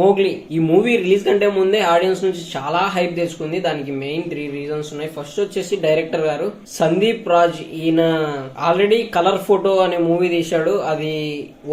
Mowgli ఈ movie release కంటే ముందే ఆడియన్స్ నుంచి చాలా హైప్ తెచ్చుకుంది. దానికి మెయిన్ త్రీ రీజన్స్ ఉన్నాయి. ఫస్ట్ వచ్చేసి డైరెక్టర్ గారు సందీప్ రాజ్. ఈయన ఆల్రెడీ కలర్ ఫోటో అనే మూవీ తీశాడు. అది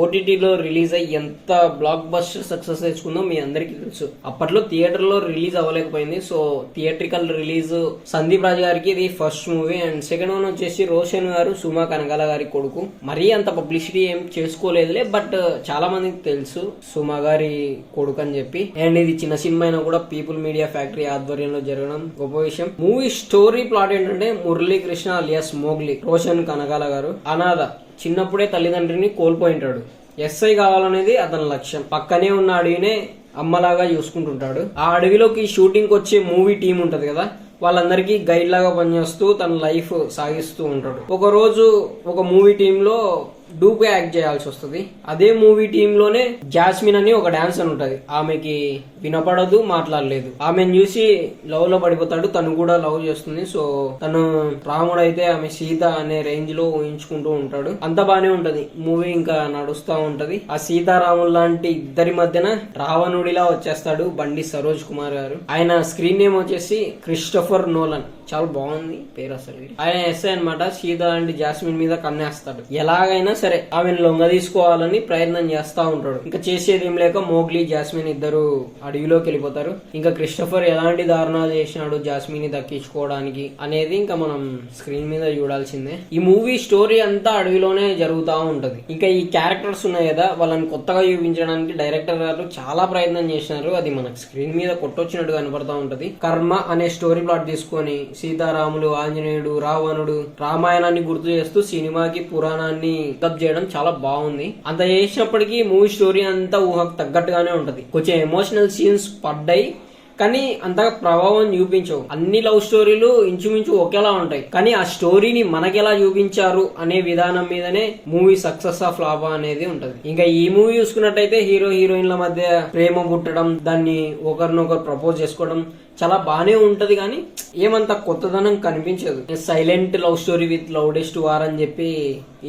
ఓటీటీలో రిలీజ్ అయ్యి ఎంత బ్లాక్ బస్టర్ సక్సెస్ తెచ్చుకుందో మీ అందరికీ తెలుసు. అప్పట్లో థియేటర్లో release అవ్వలేకపోయింది. So theatrical release Sandeep Raj గారికి ఇది first movie. And second one వచ్చేసి రోషన్ గారు సుమా కనకాల గారి కొడుకు. మరీ అంత పబ్లిసిటీ ఏం చేసుకోలేదులే బట్ చాలా మందికి తెలుసు సుమా గారి కొడుకు. అని చెప్పి. అండ్ ఇది చిన్న సినిమా అయినా కూడా పీపుల్ మీడియా ఫ్యాక్టరీ ఆధ్వర్యంలో జరగడం గొప్ప విషయం. మూవీ స్టోరీ ప్లాట్ ఏంటంటే మురళీకృష్ణ అలియాస్ మోగ్లీ రోషన్ కనకాల గారు. అనాథ చిన్నప్పుడే తల్లిదండ్రిని కోల్పోయింటాడు. ఎస్ఐ కావాలనేది అతని లక్ష్యం. పక్కనే ఉన్న అడవినే అమ్మలాగా చూసుకుంటుంటాడు. ఆ అడవిలోకి షూటింగ్ వచ్చే మూవీ టీం ఉంటది కదా వాళ్ళందరికీ గైడ్ లాగా పనిచేస్తూ తన లైఫ్ సాగిస్తూ ఉంటాడు. ఒక రోజు ఒక మూవీ టీంలో లో యాక్ట్ చేయాల్సి వస్తుంది. అదే మూవీ టీమ్లోనే జాస్మిన్ అని ఒక డాన్సర్ ఉంటది. ఆమెకి వినపడదు మాట్లాడలేదు. ఆమెను చూసి లవ్లో పడిపోతాడు. తను కూడా లవ్ చేస్తుంది. సో తను రాముడు అయితే ఆమె సీత అనే రేంజ్లో ఊహించుకుంటూ ఉంటాడు. అంత బానే ఉంటది. మూవీ ఇంకా నడుస్తూ ఉంటది. ఆ సీతారాములు లాంటి ఇద్దరి మధ్యన రావణుడిలా వచ్చేస్తాడు బండి సరోజ్ కుమార్ గారు. ఆయన స్క్రీన్ నేమ్ వచ్చేసి క్రిస్టఫర్ నోలన్. చాలా బాగుంది పేరు అసలు ఆయన ఎస్ఐ అనమాట సీత లాంటి జాస్మిన్ మీద కన్నేస్తాడు. ఎలాగైనా సరే ఆమెను లొంగ తీసుకోవాలని ప్రయత్నం చేస్తా ఉంటాడు. ఇంకా చేసేది ఏం లేక మోగ్లీ జాస్మిన్ ఇద్దరు అడవిలోకి వెళ్ళిపోతారు. ఇంకా క్రిస్టఫర్ ఎలాంటి దారుణాలు చేసినాడు జాస్మిన్ని దక్కించుకోవడానికి అనేది ఇంకా మనం స్క్రీన్ మీద చూడాల్సిందే. ఈ మూవీ స్టోరీ అంతా అడవిలోనే జరుగుతూ ఉంటది. ఇంకా ఈ క్యారెక్టర్స్ ఉన్నాయి కదా వాళ్ళని కొత్తగా చూపించడానికి డైరెక్టర్ గారు చాలా ప్రయత్నం చేసినారు. అది మనకు స్క్రీన్ మీద కొట్టొచ్చినట్టు కనపడతా ఉంటది. కర్మ అనే స్టోరీ ప్లాట్ తీసుకొని సీతారాములు ఆంజనేయుడు రావణుడు రామాయణాన్ని గుర్తు చేస్తూ సినిమాకి పురాణాన్ని డబ్ చేయడం చాలా బాగుంది. అంత చేసినప్పటికీ మూవీ స్టోరీ అంతా ఊహకు తగ్గట్టుగానే ఉంటది. కొంచెం ఎమోషనల్ సీన్స్ పడ్డాయి. కానీ అంతగా ప్రభావం చూపించవు. అన్ని లవ్ స్టోరీలు ఇంచుమించు ఒకేలా ఉంటాయి. కానీ ఆ స్టోరీని మనకెలా చూపించారు అనే విధానం మీదనే మూవీ సక్సెస్ ఆఫ్ లాభా అనేది ఉంటది. ఇంకా ఈ మూవీ చూసుకున్నట్టయితే హీరో హీరోయిన్ల మధ్య ప్రేమ పుట్టడం దాన్ని ఒకరినొకరు ప్రపోజ్ చేసుకోవడం చాలా బానే ఉంటది కానీ ఏమంత కొత్తదనం కనిపించదు. Silent love story with loudest war అని చెప్పి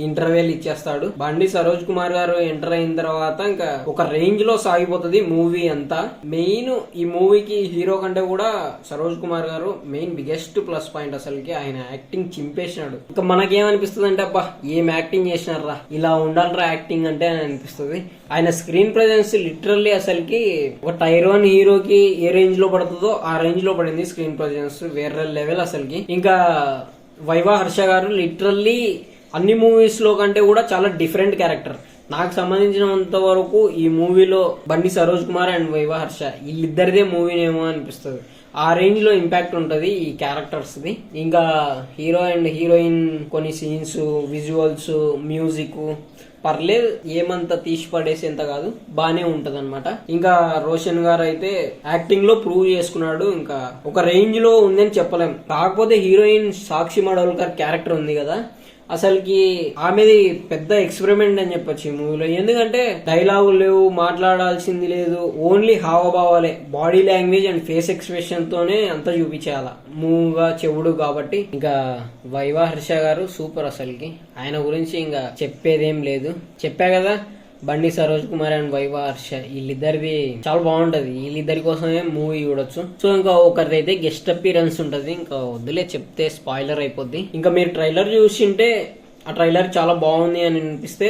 ఇంటర్వెల్ ఇచ్చేస్తాడు. బండి సరోజ్ కుమార్ గారు ఎంటర్ అయిన తర్వాత ఇంకా ఒక రేంజ్లో సాగిపోతుంది మూవీ అంతా. మెయిన్ ఈ మూవీకి హీరో కంటే కూడా సరోజ్ కుమార్ గారు మెయిన్ బిగ్గెస్ట్ ప్లస్ పాయింట్ అసలుకి ఆయన యాక్టింగ్ చింపేసినాడు. ఇంకా మనకేమనిపిస్తుంది అంటే అబ్బా ఏం యాక్టింగ్ చేసినారా ఇలా ఉండాలరా యాక్టింగ్ అంటే అని అనిపిస్తుంది. ఆయన స్క్రీన్ ప్రెజెన్స్ లిటరల్లీ అసలుకి ఒక టైరోన్ హీరోకి ఏ రేంజ్లో పడుతుందో ఆ రేంజ్లో పడింది స్క్రీన్ ప్రజెన్స్. వేరే లెవెల్ అసలుకి. ఇంకా వైవా హర్ష గారు లిటరల్లీ అన్ని మూవీస్లో కంటే కూడా చాలా డిఫరెంట్ క్యారెక్టర్ నాకు సంబంధించినంత వరకు ఈ మూవీలో బండి సరోజ్ కుమార్ అండ్ వైవ హర్ష వీళ్ళిద్దరిదే మూవీనేమో అనిపిస్తుంది. ఆ రేంజ్లో ఇంపాక్ట్ ఉంటుంది ఈ క్యారెక్టర్స్ ది. ఇంకా హీరో అండ్ హీరోయిన్ కొన్ని సీన్స్ విజువల్స్ మ్యూజిక్ పర్లేదు ఏమంత తీసి పడేసేంత కాదు బానే ఉంటది అనమాట ఇంకా రోషన్ గారు అయితే యాక్టింగ్లో ప్రూవ్ చేసుకున్నాడు. ఇంకా ఒక రేంజ్లో ఉందని చెప్పలేం. కాకపోతే హీరోయిన్ సాక్షి మడోల్కర్ క్యారెక్టర్ ఉంది కదా అసలుకి ఆమెది పెద్ద ఎక్స్పెరిమెంట్ అని చెప్పొచ్చు ఈ మూవీలో ఎందుకంటే డైలాగులు లేవు మాట్లాడాల్సింది లేదు only హావభావాలే. Body language and face expression తోనే అంతా చూపించాల మూవ్గా చెవుడు కాబట్టి. ఇంకా వైవా హర్ష గారు సూపర్ అసలుకి. ఆయన గురించి ఇంకా చెప్పేదేం లేదు. చెప్పా కదా బండి సరోజ్ కుమార్ అండ్ వైవా హర్ష వీళ్ళిద్దరిది చాలా బాగుంటది. వీళ్ళిద్దరి కోసమే మూవీ చూడొచ్చు. సో ఇంకా ఒకరిదైతే గెస్ట్ అపీరెన్స్ ఉంటది. ఇంకా వద్దులే చెప్తే స్పాయిలర్ అయిపోద్ది. ఇంకా మీరు ట్రైలర్ చూసింటే ఆ ట్రైలర్ చాలా బాగుంది అని అనిపిస్తే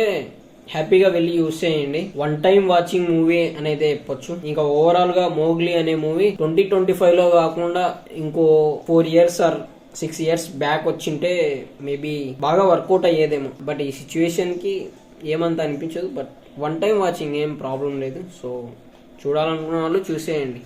హ్యాపీగా వెళ్ళి యూస్ చేయండి. వన్ టైం వాచింగ్ మూవీ అనేది చెప్పొచ్చు. ఇంకా ఓవరాల్గా మోగ్లీ అనే మూవీ ట్వంటీ ట్వంటీ ఫైవ్లో కాకుండా ఇంకో four years or six years back వచ్చింటే మేబీ బాగా వర్కౌట్ అయ్యేదేమో. బట్ ఈ సిచ్యువేషన్కి ఏమంత అనిపించదు. బట్ వన్ టైం వాచింగ్ ఏం ప్రాబ్లం లేదు. సో చూడాలనుకున్న వాళ్ళు చూసేయండి.